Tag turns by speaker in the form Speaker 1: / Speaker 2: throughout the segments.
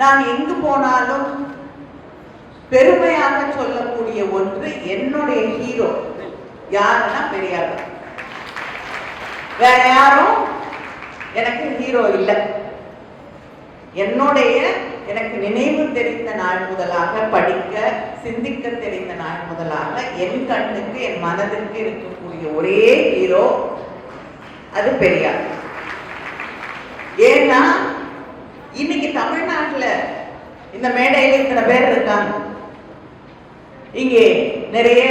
Speaker 1: நான் எங்கு போனாலும் பெருமையாக சொல்லக்கூடிய ஒன்று என்னுடைய ஹீரோ யாருன்னா பெரியார். வேற யாரும் எனக்கு ஹீரோ இல்லை. என்னுடைய எனக்கு நினைவு தெரிந்த நாள் முதலாக படிக்க சிந்திக்க தெரிந்த நாள் முதலாக என் கண்ணுக்கு என் மனதிற்கு இருக்கக்கூடிய ஒரே ஹீரோ அது பெரியார். ஏன்னா இன்னைக்கு தமிழ்நாட்டுல இந்த மேடையில இத்தனை பேர் இருக்காங்க. இங்கே நிறைய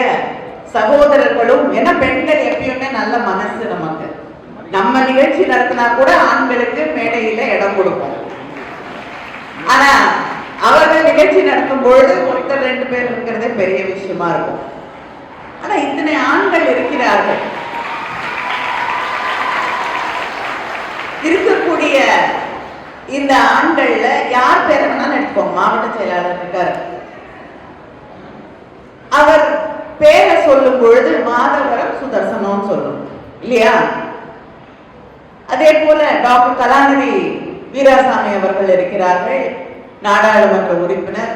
Speaker 1: சகோதரர்களும் ஏன்னா பெண்கள் எப்பயுமே நல்ல மனசு நமக்கு. நம்ம நிகழ்ச்சி நடத்தினா கூட ஆண்களுக்கு மேடையில இடம் கொடுப்போம். ஆனா அவர்கள் நிகழ்ச்சி நடத்தும் பொழுது ஒருத்தர் ரெண்டு பேர் இருக்கிறதே பெரிய விஷயமா இருக்கும். ஆனா இத்தனை ஆண்கள் இருக்கிறார்கள். இருக்கக்கூடிய இந்த ஆண்கள்ல யார் பேரை வேணாலும் எடுத்துக்கோங்க. மாவட்ட செயலாளர் இருக்கார். அவர் பேரை சொல்லும் பொழுது மாதவரம் சுதர்சனம் சொல்லும். இல்லையா? அதே போல டாக்டர் கலாநிதி வீராசாமி அவர்கள் இருக்கிறார்கள். நாடாளுமன்ற உறுப்பினர்.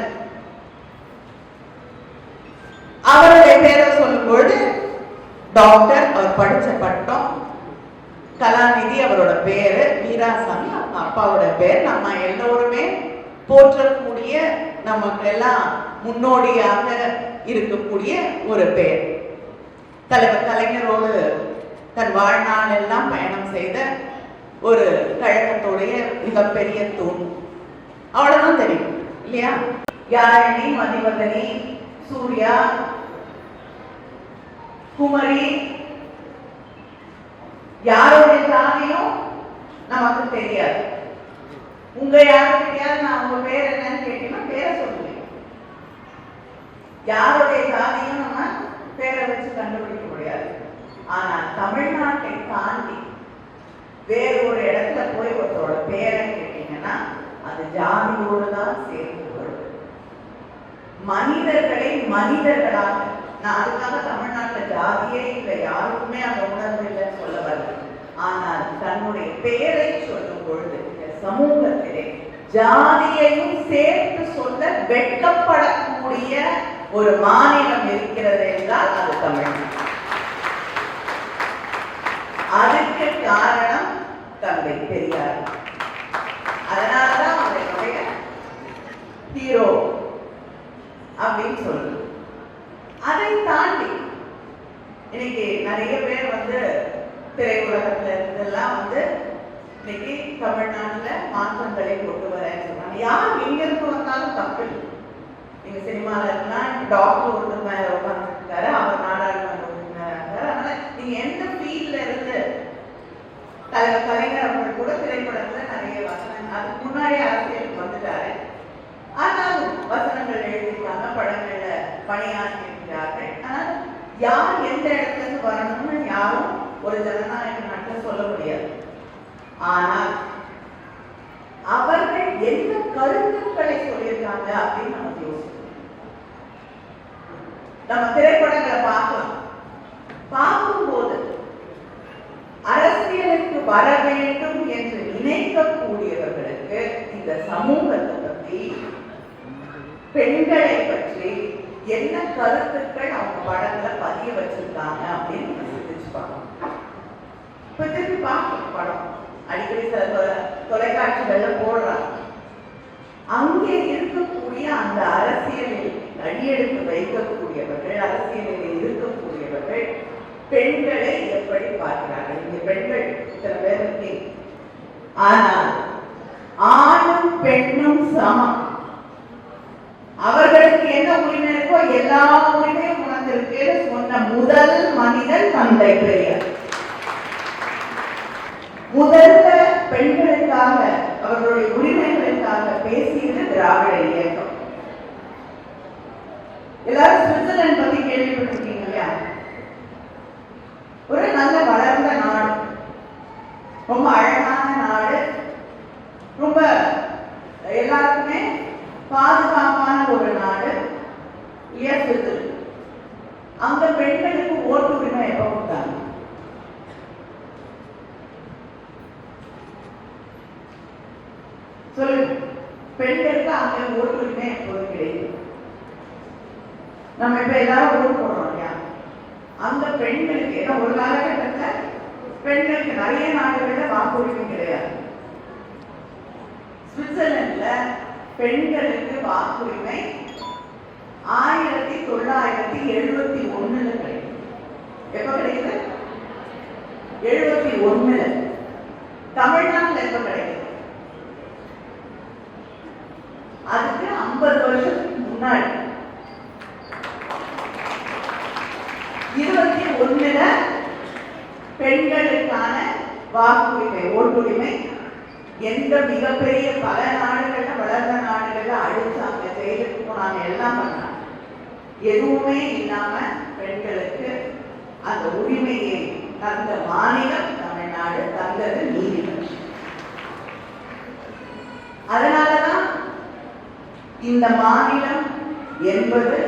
Speaker 1: அவருடைய பேரை சொல்லும் பொழுது டாக்டர் அவர் படிச்ச பட்டம் கலாநிதி அவரோட பேரு வீராசாமி. அப்பாவோட பேர். நம்ம எல்லோருமே போற்றக்கூடிய நமக்கு எல்லாம் முன்னோடியாக இருக்கக்கூடிய ஒரு பேர். தலைவர் கலைஞரோடு தன் வாழ்நாள் எல்லாம் பயணம் செய்த ஒரு கழகத்துடைய மிகப்பெரிய தூண். அவ்வளவுதான் தெரியும் இல்லையா? யாழினி மதிவதனி சூர்யா குமரி யாருடைய ஜாதியும் நமக்கு தெரியாது. உங்க யாருக்கு தெரியாது? நான் உங்க பேர் என்னன்னு கேட்டீங்கன்னா பேரை சொல்லுவேன் யாருடைய ஜாதியும் நம்ம பேரை வச்சு கண்டுபிடிக்க முடியாது. ஆனா தமிழ்நாட்டை தாண்டி வேற ஒரு இடத்துல போய் ஒருத்தரோட பேரை கேட்டீங்கன்னா அது ஜாதியோடு தான் சேர்ந்து வருது. மனிதர்களை மனிதர்களாக நான் அதுக்காக தமிழ்நாட்டில் ஜாதியே இல்லை. யாருக்குமே அந்த உணர்வு இல்லைன்னு சொல்ல வரல. ஆனால் தன்னுடைய பெயரை சொல்லும் பொழுது இந்த சமூகத்திலே ஜாதியையும் சேர்த்து சொல்ல வெட்கப்படக்கூடிய ஒரு மாநிலம் இருக்கிறது என்றால் அது தமிழ்நாடு. அதுக்கு காரணம் தந்தை பெரியார். அதனாலதான் அவரை ஹீரோ அப்படின்னு சொல்றது அதை தாண்டி இன்னைக்கு நிறைய பேர் வந்து திரையுலகத்துல இருந்தெல்லாம் வந்து இன்னைக்கு தமிழ்நாட்டுல மாற்றங்களை கொண்டு வரேன்னு சொன்னாங்க யார் எங்க இருந்து வந்தாலும் தப்பு இல்லை. நீங்க சினிமால இருக்கலாம் டாக்டர் ஒருத்தர் மேல உட்காந்துருக்காரு அவர் நாடாளுமன்ற உறுப்பினரா இருக்காரு அதனால நீங்க எந்த ஃபீல்ட்ல இருந்து தலைவர் கலைஞர் அவர்கள் கூட திரைப்படத்துல நிறைய வசனம் அதுக்கு முன்னாடி அரசியலுக்கு வந்துட்டாரு ஆனாலும் வசனங்கள் எழுதியிருக்காங்க படங்கள்ல பணியாற்றியிருக்கிறார்கள் ஆனால் யார் எந்த இடத்துல இருந்து வரணும்னு யாரும் ஒரு ஜனநாயக நாட்டில் சொல்ல முடியாது ஆனால் அவர்கள் என்ன கருத்துக்களை சொல்லியிருக்காங்க அப்படின்னு நமக்கு யோசிக்கணும் நம்ம திரைப்படங்களை பார்க்கலாம். பார்க்கும்போது அரசியலுக்கு வர வேண்டும் என்று நினைக்கக்கூடியவர்களுக்கு இந்த சமூகத்தை பற்றி பெண்களை பற்றி என்ன கருத்துக்கள் அவங்க படத்துல பதிய வச்சிருக்காங்க அப்படின்னு சிந்திச்சு பார்க்கணும். இப்ப திருப்பி பார்க்கணும் படம். அடிக்கடி சில தொலைக்காட்சிகள்ல போடுறாங்க. அங்கே இருக்கக்கூடிய அந்த அரசியலில் அடியெடுத்து வைக்கக்கூடியவர்கள் அரசியலில் இருக்கக்கூடியவர்கள் பெண்களை எப்படி பார்க்கிறார்கள்? இந்த பெண்கள் இத்தனை பேருக்கு ஆனால் ஆணும் பெண்ணும் சமம். அவர்களுக்கு என்ன உரிமை இருக்கோ எல்லா உரிமையும் உணர்ந்திருக்கு சொன்ன முதல் மனிதன் தந்தை பெரியார். முதல்ல பெண்களுக்காக அவர்களுடைய உரிமைகளுக்காக பேசியது திராவிட இயக்கம். எல்லாரும் சுவிட்சர்லாந்து பத்தி கேள்விப்பட்டிருக்கீங்க இல்லையா? ஒரு நல்ல வளர்ந்த நாடு. ரொம்ப அழகான நாடு. ரொம்ப எல்லாருக்குமே பாதுகாப்பான ஒரு நாடு. இயற்கை அங்க பெண்களுக்கு ஓட்டு உரிமை எப்ப கொடுத்தாங்க சொல்லுங்க பெண் பெண்களுக்கு அங்கே ஓட்டுரிமை எப்போதும் கிடையாது. நம்ம இப்ப எல்லாரும் ஓட்டு போடுறோம் இல்லையா? அந்த பெண்களுக்கு ஏன்னா ஒரு காலகட்டத்தில் பெண்களுக்கு நிறைய நாடுகள்ல வாக்குரிமை கிடையாது. சுவிட்சர்லாந்துல பெண்களுக்கு வாக்குரிமை ஆயிரத்தி தொள்ளாயிரத்தி எழுபத்தி ஒண்ணுல கிடைக்கும். எப்ப கிடைக்குது? எழுபத்தி ஒண்ணுல. தமிழ்நாட்டில் எப்ப கிடைக்குது? அதுக்கு ஐம்பது வருஷத்துக்கு முன்னாடி. இருபத்தி ஒண்ணுல பெண்களுக்கான வாக்குரிமை ஓட்டுரிமை எந்த மிகப்பெரிய பல நாடுகள்ல வளர்ந்த நாடுகள்ல அழிச்சாங்க ஜெயிலுக்கு போனாங்க எல்லாம் பண்ணாங்க. எதுவுமே இல்லாம பெண்களுக்கு அந்த உரிமையை தந்த மாநிலம் தமிழ்நாடு தந்தது நீதிமன்றம் அதனாலதான் இந்த மாநிலம் என்பது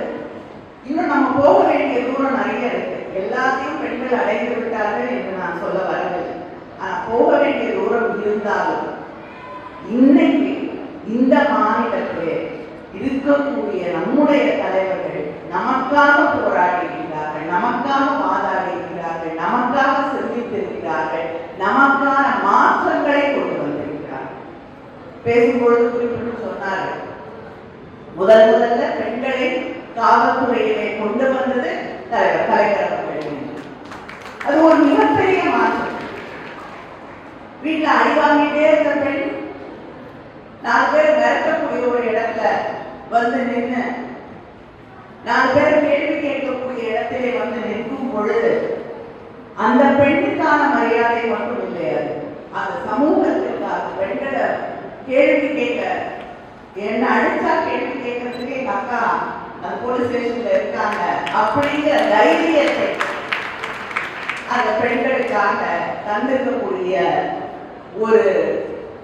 Speaker 1: இன்னும் நம்ம போக வேண்டிய தூரம் நிறைய இருக்கு. எல்லாத்தையும் பெண்கள் அடைந்து விட்டார்கள் என்று நான் சொல்ல வரவில்லை. ஆனா போக வேண்டிய தூரம் இருந்தாலும் இன்னைக்கு இந்த மாநிலத்திலே இருக்கக்கூடிய நம்முடைய தலைவர்கள் நமக்காக போராடி இருக்கிறார்கள் நமக்காக வாதாடி இருக்கிறார்கள் நமக்காக சிந்தித்திருக்கிறார்கள் நமக்கான மாற்றங்களை கொண்டு வந்திருக்கிறார்கள். பேசும்பொழுது முதல் முதல்ல பெண்களை காவல்துறையிலே கொண்டு வந்தது தலைவர் அது ஒரு மிகப்பெரிய மாற்றம். வீட்டுல அடி வாங்கிட்டே இருந்த பெண் நாலு பேர் மிரட்டக்கூடிய ஒரு இடத்துல வந்து நின்று நாலு பேர் கேள்வி கேட்கக்கூடிய இடத்திலே வந்து நிற்கும் பொழுது அந்த பெண்ணுக்கான மரியாதை மட்டும் இல்லையாது அது அந்த சமூகத்திற்காக பெண்களை கேள்வி கேட்க என்ன அடிச்சா கேள்வி கேட்கறதுக்கு எங்க அக்கா அந்த போலீஸ் ஸ்டேஷன்ல இருக்காங்க அப்படிங்கிற தைரியத்தை அந்த பெண்களுக்காக தந்திருக்கக்கூடிய ஒரு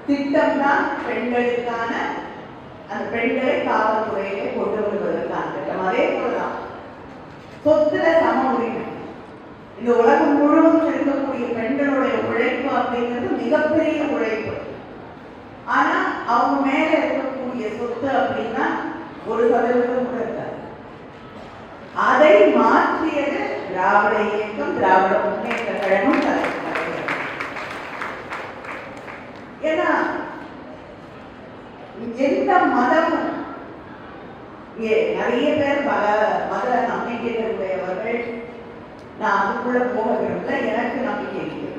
Speaker 1: திட்டம் தான் பெண்களுக்கான அந்த பெண்களை காவல்துறையிலே கொண்டு வருவதற்கான திட்டம். அதே போலதான் சொத்துல சம உரிமை. இந்த உலகம் முழுவதும் இருக்கக்கூடிய பெண்களுடைய உழைப்பு அப்படிங்கிறது மிகப்பெரிய உழைப்பு. ஆனா அவங்க மேல இருக்கக்கூடிய சொத்து அப்படின்னா ஒரு சதவீதம் கூட இருக்காது. அதை மாற்றியது திராவிட இயக்கம் திராவிட முன்னேற்ற கழகம் ஏன்னா எந்த மதமும் நிறைய பேர் பல மத நம்பிக்கைகள் உடையவர்கள் நான் அதுக்குள்ள போக விரும்பல எனக்கு நம்பிக்கை இல்லை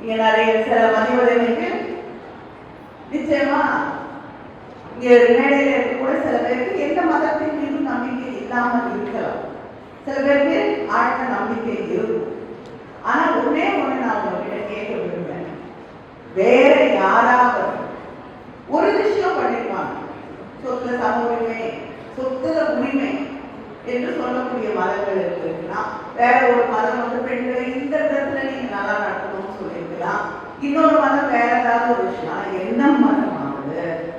Speaker 1: இங்க நிறைய சில மதிவதைகளுக்கு நிச்சயமா மேடையில் கூட சில பேருக்கு எந்த மதத்தின் மீதும் நம்பிக்கை இல்லாமல் இருக்கலாம். சில பேருக்கு ஆழ்ந்த நம்பிக்கை இருக்கும். ஆனா ஒன்னே ஒண்ணு நான் உங்ககிட்ட கேட்க விரும்புறேன். வேற யாராவது ஒரு விஷயம் பண்ணிருப்பாங்க. சொத்துல சம உரிமை சொத்துல உரிமை என்று சொல்லக்கூடிய மதங்கள் இருக்குன்னா வேற ஒரு மதம் வந்து பெண்களை இந்த விதத்துல நீங்க நல்லா நடத்தணும்னு சொல்லியிருக்கலாம். இன்னொரு மதம் வேற ஏதாவது ஒரு விஷயம் ஆனா எந்த மதமானது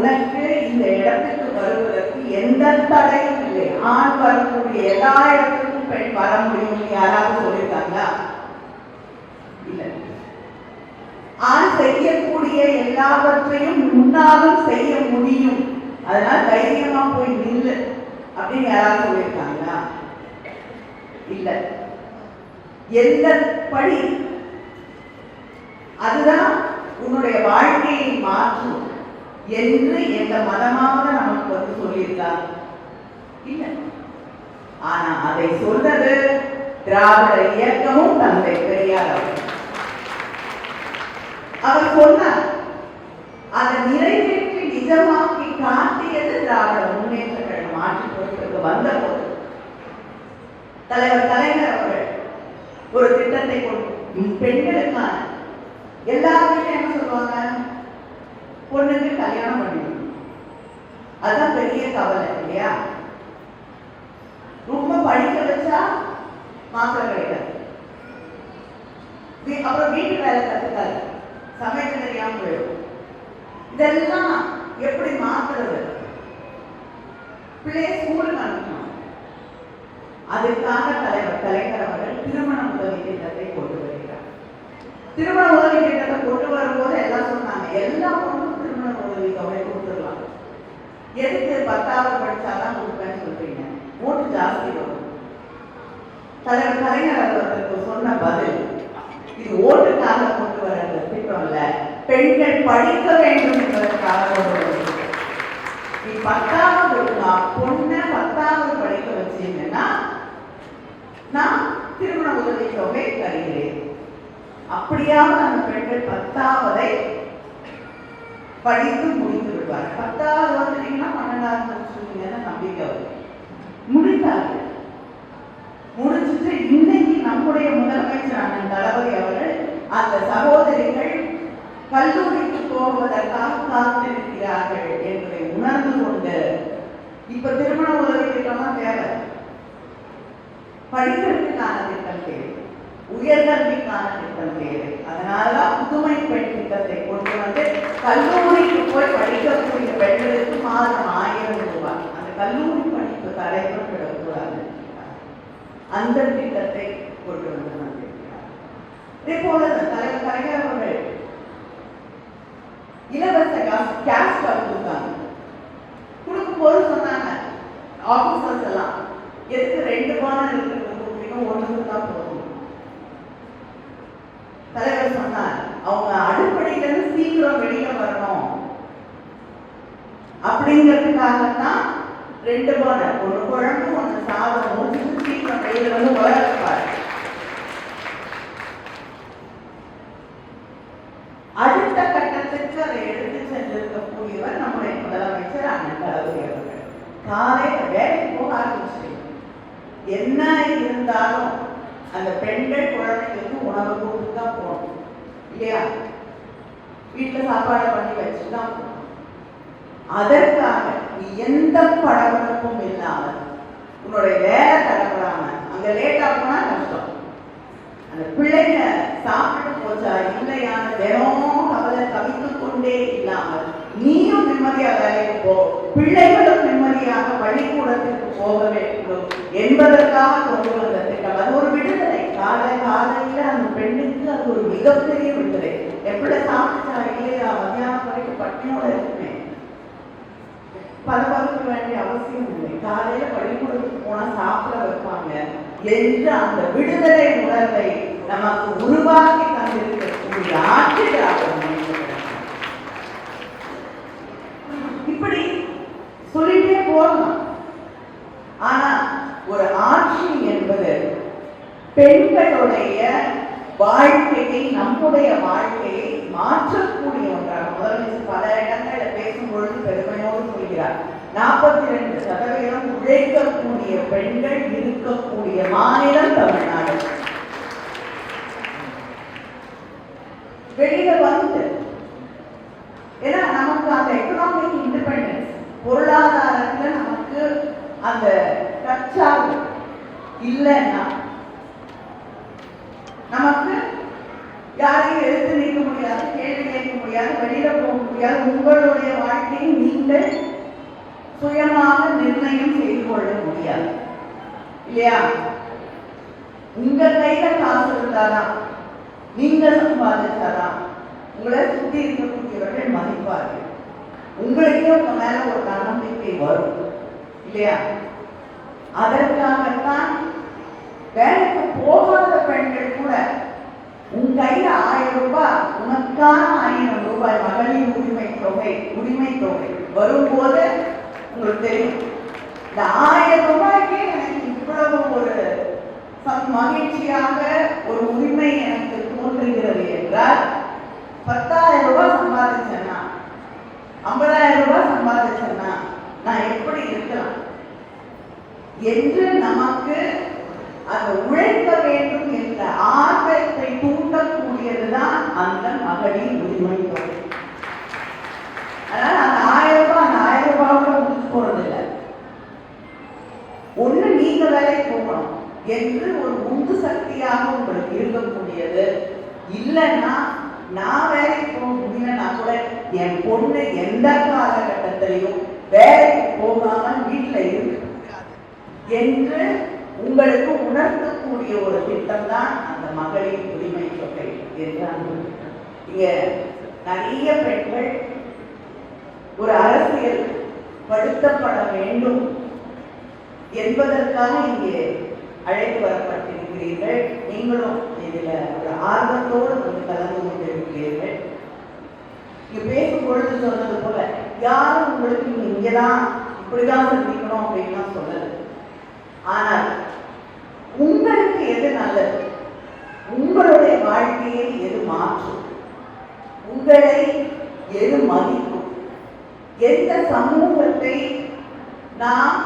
Speaker 1: உனக்கு இந்த இடத்துக்கு வருவதற்கு எந்த தடையும் இல்லை. ஆண் வரக்கூடிய எல்லா இடத்துக்கும் பெண் வர முடியும் யாராவது சொல்லியிருக்காங்களா? இல்லை. ஆண் செய்யக்கூடிய எல்லாவற்றையும் முன்னாலும் செய்ய முடியும். அதனால தைரியமா போய் நில்லு அப்படின்னு யாராவது சொல்லியிருக்காங்களா? இல்ல. எந்த படி? அதுதான் உன்னுடைய வாழ்க்கையை மாற்றும். என்று எந்த மதமாவது நமக்கு வந்து சொல்லியிருக்காங்க இல்ல. ஆனா அதை சொல்றது திராவிட இயக்கமும் தந்தை பெரியார் அவர்கள். அவர் சொன்னார் அதை நிறைவேற்றி நிஜமாக்கி காட்டியது திராவிட முன்னேற்ற கழகம் ஆட்சி பொறுப்பிற்கு வந்த போது தலைவர் கலைஞர் அவர்கள் ஒரு திட்டத்தை கொண்டு பெண்களுக்கான எல்லாருமே என்ன சொல்லுவாங்க. பொண்ணுக்கு கல்யாணம் பண்ணிடணும் அதான் பெரிய கவலை இல்லையா? ரொம்ப படிக்க வச்சா மாத்திரம் கிடைக்காது. அப்புறம் வீட்டு வேலை கத்துக்காது. சமைக்க தெரியாம போயிடும். இதெல்லாம் எப்படி மாத்துறது? பிள்ளைய ஸ்கூலுக்கு அனுப்பணும். அதுக்காக தலைவர் தலைவர் அவர்கள் திருமண உதவி திட்டத்தை கொண்டு வருகிறார். திருமண உதவி திட்டத்தை கொண்டு வரும்போது எல்லாம் சொன்னாங்க எல்லா பொண்ணும் தொகை கொடுத்துடலாம். எதுக்கு பத்தாவது படித்தாதான் கொடுப்பேன்னு சொல்றீங்க? ஓட்டு ஜாஸ்தி வரும். தலைவர் கலைஞர் அவர்களுக்கு சொன்ன பதில் இது ஓட்டுக்காக கொண்டு வர திட்டம் இல்ல. பெண்கள் படிக்க வேண்டும் என்பதற்காக கொண்டு வர நீ பத்தாவது பொண்ணை பத்தாவது படிக்க வச்சீங்கன்னா நான் திருமண உதவி தொகை தருகிறேன். அப்படியாவது அந்த பெண்கள் பத்தாவதை படித்து முடித்து விடுவார். பத்தாவது வந்துட்டீங்கன்னா பன்னெண்டாவது முடிச்சுருவீங்கன்னு நம்பிக்கை வரும் முடித்தார்கள் முடிச்சுட்டு இன்னைக்கு நம்முடைய முதலமைச்சர் அண்ணன் தளபதி அவர்கள் அந்த சகோதரிகள் கல்லூரிக்கு போவதற்காக காத்திருக்கிறார்கள் என்பதை உணர்ந்து கொண்டு இப்ப திருமண உதவி திட்டமா தேவை. படிக்கிறதுக்கான திட்டம் தேவை. உயர்கல்விக்கான திட்டம் தேவை. அதனாலதான் புதுமை பெண் திட்டத்தை கொண்டு வந்து கல்லூரி போய் படிக்கக்கூடிய பெண்களுக்கு மாதம் ஆயிரம் ரூபாய். அந்த கல்லூரி படிப்பு தடைப்பட்டுவிடக்கூடாது அந்த திட்டத்தை கொண்டு வந்து வந்திருக்கிறார். இதே போல தலைவர் கலைஞர் அவர்கள் இலவச கேஸ் கொடுத்தாங்க. கொடுக்கும்போது சொன்னாங்க ஆபீசர்ஸ் எல்லாம் எதுக்கு ரெண்டு பானம் இருக்கிறது முக்கியம் ஒண்ணுக்கு தான் போதும்? தலைவர் சொன்னார் அவங்க அடிப்படையிலிருந்து சீக்கிரம் வெளியில வரணும். அப்படிங்கிறதுக்காகத்தான் ரெண்டு பானை ஒரு குழம்பு ஒண்ணு சாதம் முடிச்சுட்டு சீக்கிரம் வெளியில வந்து வளர்ப்பார் அடுத்த கட்டத்திற்கு அதை எடுத்து சென்றிருக்கக்கூடியவர் நம்முடைய முதலமைச்சர் அண்ணன் தளபதி அவர்கள். காலையில வேலைக்கு போக ஆரம்பிச்சிட்டீங்க என்ன இருந்தாலும் அந்த பெண்கள் குழந்தைகளுக்கு உணவு கொடுத்து தான் போகணும். இல்லையா? வீட்டுல சாப்பாடு பண்ணி வச்சு தான் போகணும். அதற்காக எந்த படபடப்பும் இல்லாமல் உன்னுடைய வேலை தடப்படாம அங்க லேட்டா போனா கஷ்டம். அந்த பிள்ளைங்க சாப்பிட்டு போச்சா இல்லையான தினமும் கவலை தவித்துக் கொண்டே இல்லாமல் நீயும் நிம்மதியா வேலைக்கு போ. பிள்ளைகளும் நிம்மதியாக பள்ளிக்கூடத்திற்கு போக வேண்டும். என்பதற்காக கொண்டு வந்த திட்டம். அது ஒரு விடுதலை. காலை காலையில அந்த பெண்ணுக்கு அது ஒரு மிகப்பெரிய விடுதலை. எப்படி சாப்பிட்டா இல்லையா? மத்தியானம் வரைக்கும் பட்டினியோட இருக்குமே. பரபரக்க வேண்டிய அவசியம் இல்லை. காலையில பள்ளிக்கூடத்துக்கு போனா சாப்பிட வைப்பாங்க. என்ற அந்த விடுதலை உணர்வை நமக்கு உருவாக்கி தந்திருக்கக்கூடிய ஆட்சியாக இப்படி சொல்லிட்டே போகலாம். ஆனா ஒரு ஆட்சி என்பது பெண்களுடைய வாழ்க்கையை நம்முடைய வாழ்க்கையை மாற்றக்கூடிய ஒன்றாக முதலமைச்சர் பல இடங்களில் பேசும்பொழுது பெருமையோடு சொல்கிறார் நாற்பத்தி ரெண்டு சதவீதம் உழைக்கக்கூடிய பெண்கள் இருக்கக்கூடிய மாநிலம் தமிழ்நாடு. வெளியில வந்து ஏன்னா நமக்கு அந்த எக்கனாமிக் இண்டிபெண்டன்ஸ் பொருளாதாரத்துல நமக்கு அந்த கச்சாவு இல்லைன்னா நமக்கு யாரையும் எழுத்து நிற்க முடியாது கேள்வி கேட்க முடியாது வெளியில போக முடியாது உங்களுடைய வாழ்க்கையை நீங்கள் சுயமாக நிர்ணயம் செய்து கொள்ள முடியாது. இல்லையா? உங்க கையில காசு இருந்தாதான் நீங்க சம்பாதிச்சாதான் உங்களை சுத்தி இருக்கக்கூடியவர்கள் மதிப்பார்கள். உங்களுக்கே உங்க மேல ஒரு தன்னம்பிக்கை வரும். இல்லையா? அதற்காகத்தான் வேலைக்கு போகாத பெண்கள் கூட உன் கையில ஆயிரம் ரூபாய் உனக்கான ஆயிரம் ரூபாய் மகளிர் உரிமை தொகை உரிமை தொகை வரும்போது உங்களுக்கு தெரியும். இந்த ஆயிரம் ரூபாய்க்கே எனக்கு இவ்வளவு ஒரு சம் மகிழ்ச்சியாக ஒரு உரிமை எனக்கு தோன்றுகிறது என்றால் பத்தாயிரம் ரூபாய் சம்பாதிச்சேன்னா ஐம்பதாயிரம் ரூபாய் சம்பாதிச்சேன்னா நான் எப்படி இருக்கலாம்? என்று நமக்கு அந்த உழைக்க வேண்டும் என்ற ஆர்வத்தை தூண்டக்கூடியதுதான் அந்த மகளின் உரிமை தொகை அதனால அந்த ஆயிரம் ரூபாய் அந்த ஆயிரம் ரூபாயோட முடிச்சு போறதில்லை ஒண்ணு நீங்க வேலைக்கு போகணும் என்று ஒரு உந்து சக்தியாக உங்களுக்கு இருக்கக்கூடியது. இல்லைன்னா நான் வேலைக்கு போக முடியலன்னா கூட என் பொண்ணு எந்த காலகட்டத்திலையும் வேலைக்கு போகாம வீட்டில் இருக்க என்று உங்களுக்கு உணர்த்தக்கூடிய ஒரு திட்டம் தான் அந்த மகளிர் உரிமை தொகை என்று இங்க நிறைய பெண்கள் ஒரு அரசியல் படுத்தப்பட வேண்டும் என்பதற்காக இங்கே அழைத்து வரப்பட்டிருக்கிறீர்கள். நீங்களும் இதில் ஒரு ஆர்வத்தோடு வந்து கலந்து கொண்டிருக்கிறீர்கள். இங்க பேசும் பொழுது சொன்னது போல யாரும் உங்களுக்கு நீங்க இங்கதான் இப்படிதான் சிந்திக்கணும் அப்படின்லாம் சொல்லல. ஆனால் உங்களுக்கு எது நல்லது? உங்களுடைய வாழ்க்கையை எது மாற்றும்? உங்களை எது மதிக்கும்? எந்த சமூகத்தை நாம்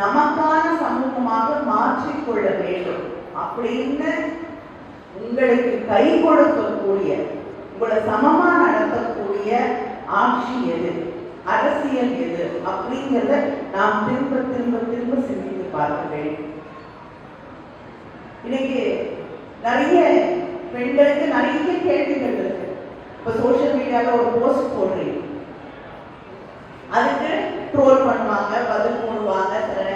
Speaker 1: நமக்கான சமூகமாக மாற்றிக்கொள்ள வேண்டும். அப்படின்னு உங்களுக்கு கை கொடுக்கக்கூடிய உங்களை சமமா நடத்தக்கூடிய ஆட்சி எது? அரசியல் எது? அப்படிங்கிறத நாம் திரும்ப திரும்ப திரும்ப சிந்தித்து பார்க்க வேண்டும். இன்னைக்கு நிறைய பெண்களுக்கு நிறைய கேள்விகள் இருக்கு. இப்ப சோசியல் மீடியால ஒரு போஸ்ட் போடுறீங்க. அதுக்கு ட்ரோல் பண்ணுவாங்க பதில் போடுவாங்க சில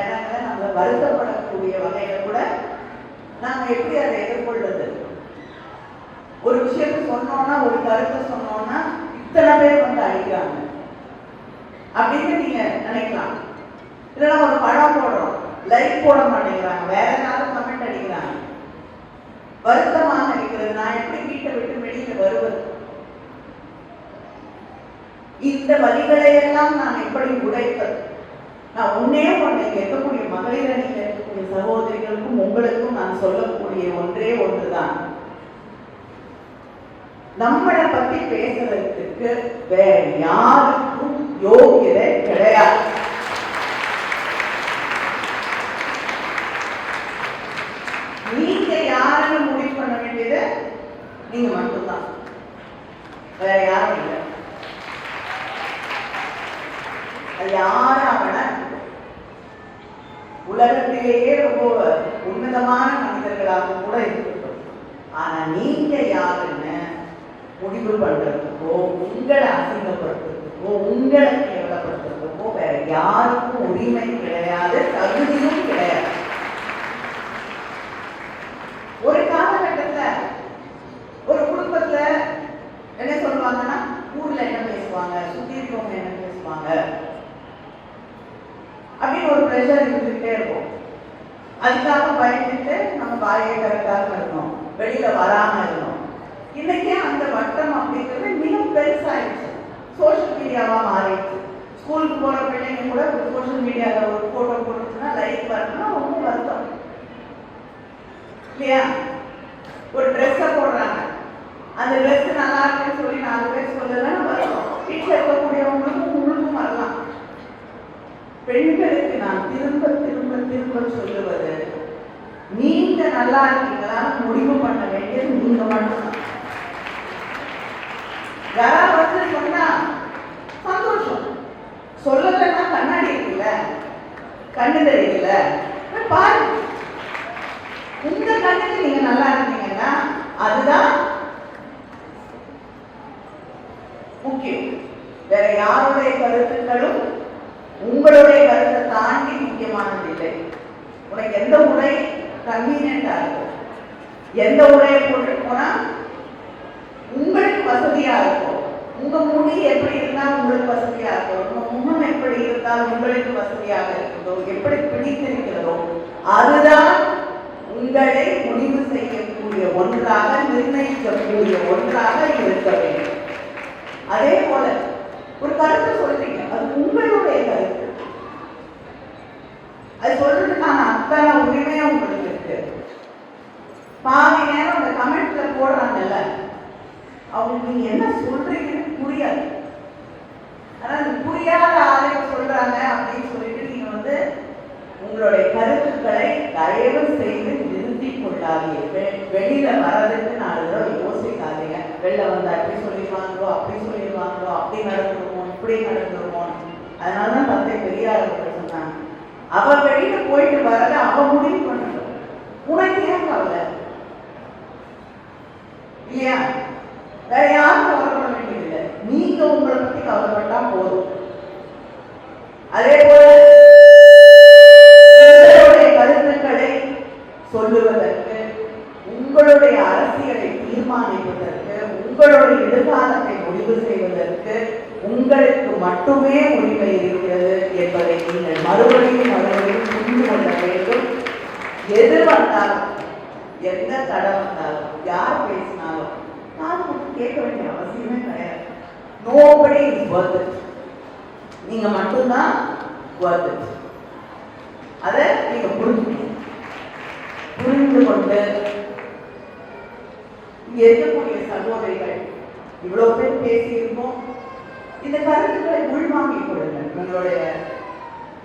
Speaker 1: வருத்தப்படக்கூடிய வகையில கூட நாம எப்படி அதை எதிர்கொள்றது ஒரு விஷயத்தை சொன்னோம்னா ஒரு கருத்தை சொன்னோம்னா இத்தனை பேர் வந்து அடிக்கிறாங்க அப்படின்னு நீங்க நினைக்கலாம். இல்லைன்னா ஒரு படம் போடுறோம். லைக் போட மாட்டேங்கிறாங்க. வேற ஏதாவது கமெண்ட் அடிக்கிறாங்க. வருத்தமாக இருக்கிறது. நான் எப்படி வீட்டை விட்டு வெளியில வருவது? இந்த வழிகளை எல்லாம் நான் எப்படி உடைப்பது? நான் ஒன்னே ஒன்றை இருக்கக்கூடிய மகளிர் அணியில் இருக்கக்கூடிய சகோதரிகளுக்கும் உங்களுக்கும் நான் சொல்லக்கூடிய ஒன்றே ஒன்றுதான். நம்மளை பத்தி பேசுறதுக்கு வேற யாருக்கும் யோகியதை கிடையாது. நீங்க யாருன்னு முடிவு பண்ண வேண்டியது நீங்க மட்டும்தான். வேற யாரும் இல்லை. அது உலகத்திலேயே ரொம்ப உன்னதமான மனிதர்களாக கூட இருக்கட்டும். ஆனா நீங்க யாருன்னு முடிவு பண்றதுக்கோ உங்களை அசிங்கப்படுத்துறதுக்கோ உங்களை கேவலப்படுத்துறதுக்கோ வேற யாருக்கும் உரிமை கிடையாது தகுதியும் கிடையாது ஒரு காலகட்டத்துல ஒரு குடும்பத்துல என்ன சொல்லுவாங்கன்னா ஊர்ல என்ன பேசுவாங்க சுத்தி இருக்கவங்க என்ன பேசுவாங்க அப்படின்னு ஒரு ப்ரெஷர் இருந்துகிட்டே இருக்கும் அதுக்காக பயந்துட்டு நம்ம வாயை கரெக்டாக இருந்தோம். வெளியில வராம இருந்தோம். இன்னைக்கே அந்த வட்டம் அப்படிங்கிறது மிக பெருசாயிடுச்சு. சோஷியல் மீடியாவா மாறிடுச்சு. ஸ்கூலுக்கு போற பிள்ளைங்க கூட சோஷியல் மீடியால ஒரு போட்டோ போட்டுச்சுன்னா லைக் வரணும்னா ரொம்ப வருத்தம். இல்லையா? ஒரு ட்ரெஸ்ஸை போடுறாங்க. அந்த ட்ரெஸ் நல்லா இருக்குன்னு சொல்லி நாலு பேர் சொல்லலாம் வருத்தம். வீட்டில் இருக்கக்கூடியவங்களுக்கும் உங்களுக்கும் வரலாம். பெண்களுக்கு நான் திரும்ப திரும்ப திரும்ப சொல்லுவது நீங்க நல்லா இருக்கீங்களா? முடிவு பண்ண வேண்டியது நீங்க மட்டும் யாராவது வந்து சொன்னா சந்தோஷம். சொல்லலைன்னா கண்ணாடி இருக்குல்ல? கண்ணு தெரியல பாருங்க உங்க கண்ணுக்கு நீங்க நல்லா இருந்தீங்கன்னா அதுதான் முக்கியம். வேற யாருடைய கருத்துக்களும் உங்கள் முக்கியமானது இல்லை உனக்கு எந்த உடை கன்வீனியண்டா இருக்கும் எந்த உடையை போட்டு போனா உங்களுக்கு வசதியா இருக்கும் உங்க முடி எப்படி இருந்தா உங்களுக்கு வசதியா இருக்கும் உங்க முகம் எப்படி இருந்தால் உங்களுக்கு வசதியாக இருக்கிறதோ எப்படி பிடித்திருக்கிறதோ அதுதான் உங்களை முடிவு செய்யக்கூடிய ஒன்றாக நிர்ணயிக்கக்கூடிய ஒன்றாக இருக்க வேண்டும். அதே போல ஒரு கருத்து சொல்றீங்க. அது உங்களுடைய கருத்து. அது சொல்றதுக்கான அத்தனை உரிமையும் உங்களுக்கு இருக்கு. பாதி நேரம் அந்த கமெண்ட்ல போடுறாங்கல்ல அவங்க நீங்க என்ன சொல்றீங்கன்னு புரியாது. ஆனா அது புரியாத ஆதரவு சொல்றாங்க அப்படின்னு சொல்லிட்டு நீங்க வந்து உங்களுடைய கருத்துக்களை தயவு செய்து நிறுத்தி கொள்ளாதீர்கள் வெளியில வர்றதுக்கு நாலு தடவை யோசிக்காதீங்க. வெளில வந்து அப்படி சொல்லிடுவாங்களோ அப்படி சொல்லிடுவாங்களோ அப்படி நடந்துருமோ இப்படி நடந்துருமோ அதனாலதான் தந்தை பெரியார் அவர்கள் அவ வெளியில போயிட்டு வரத அவ முடிவு பண்ணணும். உனக்கு ஏன் கவலை? இல்லையா வேற யாரும் கவலைப்பட வேண்டியதில்லை. நீங்க உங்களை பத்தி கவலைப்பட்டா போதும். அதே போல கருத்துக்களை சொல்லுவதற்கு உங்களுடைய அரசியலை தீர்மானிப்பதற்கு உங்களுடைய எதிர்காலத்தை முடிவு செய்வதற்கு உங்களுக்கு மட்டுமே உரிமை இருக்கிறது என்பதை நீங்கள் மறுபடியும் மறுபடியும் புரிந்து கொள்ள வேண்டும். எது வந்தாலும் எந்த தடை வந்தாலும் யார் பேசினாலும் நான் உங்களுக்கு கேட்க வேண்டிய அவசியமே கிடையாது. நோபடி வருது நீங்க மட்டும்தான் வருது அதை நீங்க புரிஞ்சுக்கணும். புரிந்து கொண்டு இங்க இருக்கக்கூடிய சகோதரிகள் இவ்வளவு பேர் பேசியிருக்கோம். இந்த கருத்துக்களை உள்வாங்கிக் கொள்ளுங்கள். உங்களுடைய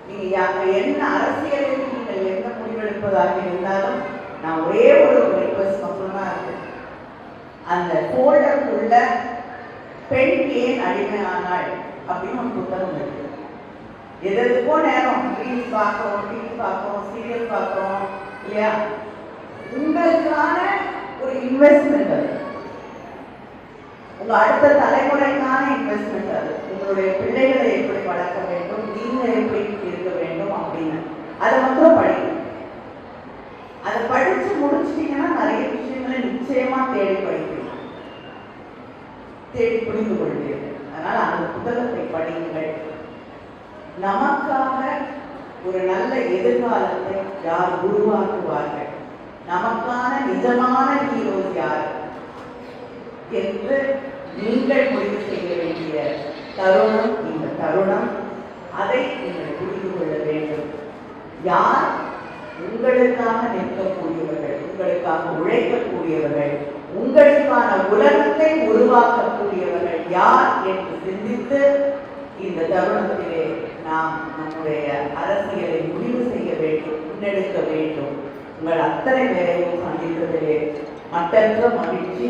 Speaker 1: நீங்க என்ன அரசியலில் நீங்கள் எந்த முடிவெடுப்பதாக இருந்தாலும் நான் ஒரே ஒரு ரிக்வஸ்ட் மட்டும்தான் இருக்கு. அந்த போல்டருக்குள்ள பெண் ஏன் அடிமை ஆனாள் அப்படின்னு ஒரு புத்தகம் இருக்கு. எதற்கோ நேரம் ரீல்ஸ் பார்க்குறோம் டிவி பார்க்குறோம் சீரியல் பார்க்குறோம் இல்லையா? உங்களுக்கான ஒரு இன்வெஸ்ட்மெண்ட் அது. உங்க அடுத்த தலைமுறைக்கான இன்வெஸ்ட்மெண்ட் அது. உங்களுடைய பிள்ளைகளை எப்படி வளர்க்க வேண்டும் நீங்க எப்படி இருக்க வேண்டும் அப்படின்னு. அதை மட்டும் படிக்கணும் அதை படிச்சு முடிச்சிட்டீங்கன்னா நிறைய விஷயங்களை நிச்சயமா தேடி படிப்பீங்க. தேடி புரிந்து கொள்வீர்கள் அதனால அந்த புத்தகத்தை படியுங்கள். நமக்காக ஒரு நல்ல எதிர்காலத்தை யார் உருவாக்குவார்கள்? நமக்கான நிஜமான ஹீரோஸ் யார்? என்று நீங்கள் முடிவு செய்ய வேண்டிய தருணம் இந்த தருணம். அதை நீங்கள் புரிந்து கொள்ள வேண்டும். யார் உங்களுக்காக நிற்கக்கூடியவர்கள் உங்களுக்காக உழைக்கக்கூடியவர்கள் உங்களுக்கான உலகத்தை உருவாக்கக்கூடியவர்கள் யார் என்று சிந்தித்து இந்த தருணத்திலே நாம் நம்முடைய அரசியலை முடிவு செய்ய வேண்டும் முன்னெடுக்க வேண்டும். உங்கள் அத்தனை பேரையும் சந்தித்ததிலே மட்டற்ற மகிழ்ச்சி